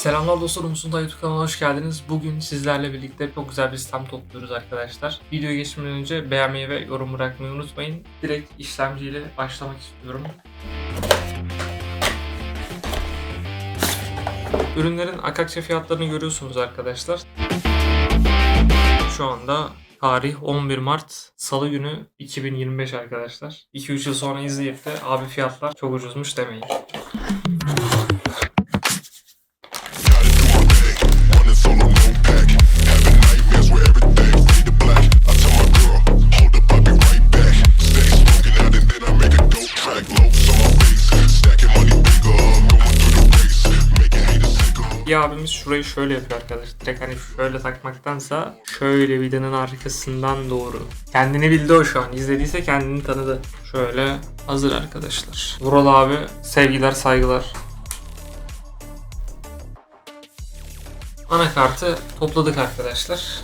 Selamlar dostlar, Umut'un YouTube kanalına hoş geldiniz. Bugün sizlerle birlikte çok güzel bir sistem topluyoruz arkadaşlar. Videoya geçmeden önce beğenmeyi ve yorum bırakmayı unutmayın. Direkt işlemciyle başlamak istiyorum. Ürünlerin akakçe fiyatlarını görüyorsunuz arkadaşlar. Şu anda tarih 11 Mart Salı günü 2025 arkadaşlar. 2-3 yıl sonra izleyip de abi fiyatlar çok ucuzmuş demeyin. Bir abimiz şurayı şöyle yapıyor arkadaşlar. Direkt hani şöyle takmaktansa şöyle vidanın arkasından doğru. Kendini bildi o şu an. İzlediyse kendini tanıdı. Şöyle hazır arkadaşlar. Vural abi sevgiler saygılar. Anakartı topladık arkadaşlar.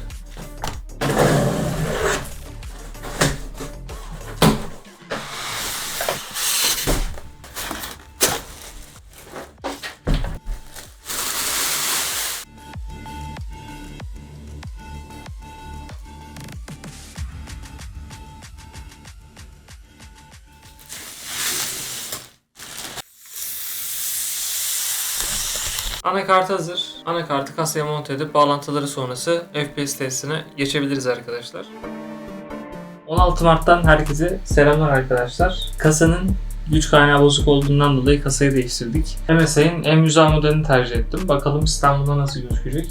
Anakart hazır. Anakartı kasaya monte edip bağlantıları sonrası FPS testine geçebiliriz arkadaşlar. 16 Mart'tan herkese selamlar arkadaşlar. Kasanın güç kaynağı bozuk olduğundan dolayı kasayı değiştirdik. MSI'nin M100A modelini tercih ettim. Bakalım İstanbul'da nasıl gözükecek.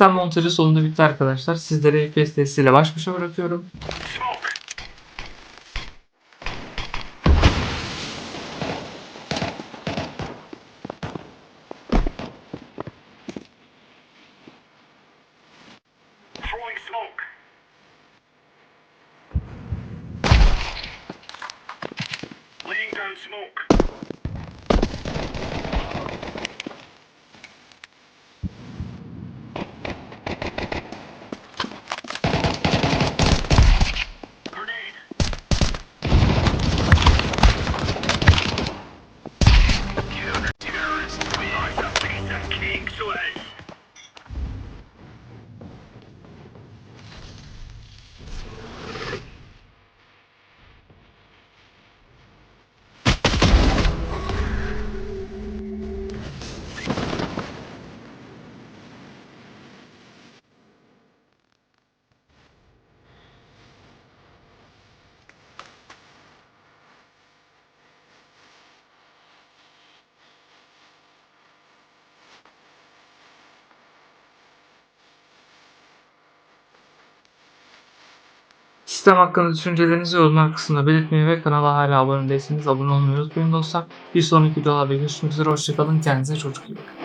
Sistem montajı sonunda bitti arkadaşlar. Sizleri FPS testiyle baş başa bırakıyorum. Smoke. Sistem hakkında düşüncelerinizi yorumlar kısmında belirtmeyi ve kanala hala abone değilseniz abone olmayı unutmayın dostlar. Bir sonraki videolarda görüşmek üzere. Hoşçakalın. Kendinize çok iyi bakın.